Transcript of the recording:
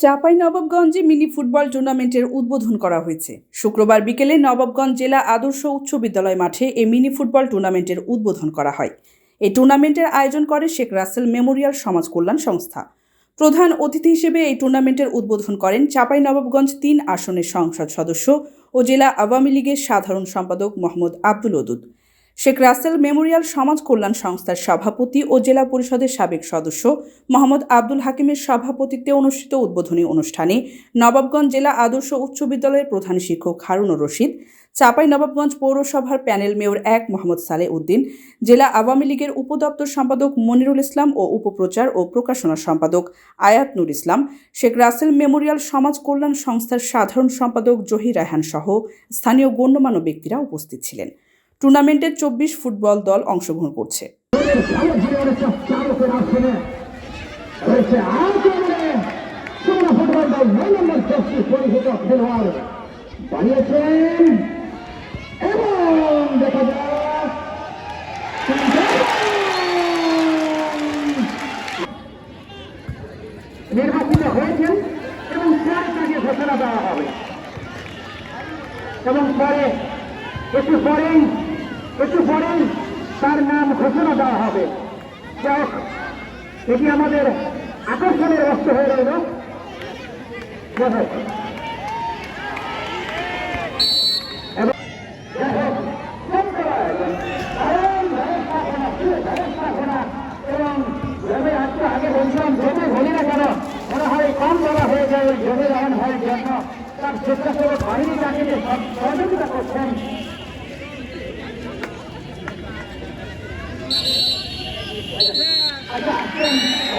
Chapai নবাবগঞ্জে mini football টুর্নামেন্টের উদ্বোধন করা হয়েছে। শুক্রবার বিকেলে নবাবগঞ্জ জেলা আদর্শ উচ্চ বিদ্যালয় মাঠে এই মিনি ফুটবল টুর্নামেন্টের উদ্বোধন করা হয়। এই টুর্নামেন্টের আয়োজন করে শেখ রাসেল মেমোরিয়াল সমাজ কল্যাণ সংস্থা। প্রধান অতিথি হিসেবে এই টুর্নামেন্টের উদ্বোধন করেন চাঁপাই নবাবগঞ্জ তিন আসনের সংসদ সদস্য ও জেলা আওয়ামী লীগের সাধারণ সম্পাদক মোহাম্মদ আব্দুল ওদুদ। শেখ রাসেল মেমোরিয়াল সমাজ কল্যাণ সংস্থার সভাপতি ও জেলা পরিষদের সাবেক সদস্য মোহাম্মদ আব্দুল হাকিমের সভাপতিত্বে অনুষ্ঠিত উদ্বোধনী অনুষ্ঠানে নবাবগঞ্জ জেলা আদর্শ উচ্চ বিদ্যালয়ের প্রধান শিক্ষক হারুন রশিদ, চাঁপাই নবাবগঞ্জ পৌরসভার প্যানেল মেয়র এক মোহাম্মদ সালে উদ্দিন জেলা আওয়ামী লীগের উপদপ্তর সম্পাদক মনিরুল ইসলাম ও উপপ্রচার ও প্রকাশনা সম্পাদক আয়াত নুর ইসলাম, শেখ রাসেল মেমোরিয়াল সমাজ কল্যাণ সংস্থার সাধারণ সম্পাদক জহির রায়হান সহ স্থানীয় গণ্যমান্য ব্যক্তিরা উপস্থিত ছিলেন। টুর্নামেন্টে চব্বিশ ফুটবল দল অংশগ্রহণ করছে। হবে। এবং পরে একটু পরেই একটু পরেই তার নাম ঘোষণা দেওয়া হবে। যাই এটি আমাদের আকর্ষণের বস্তু হয়ে রইল। হয় হয়ে যায় ওই জমি এমন হওয়ার জন্য তার স্বেচ্ছাসেবক বাহিনী তাকে I got.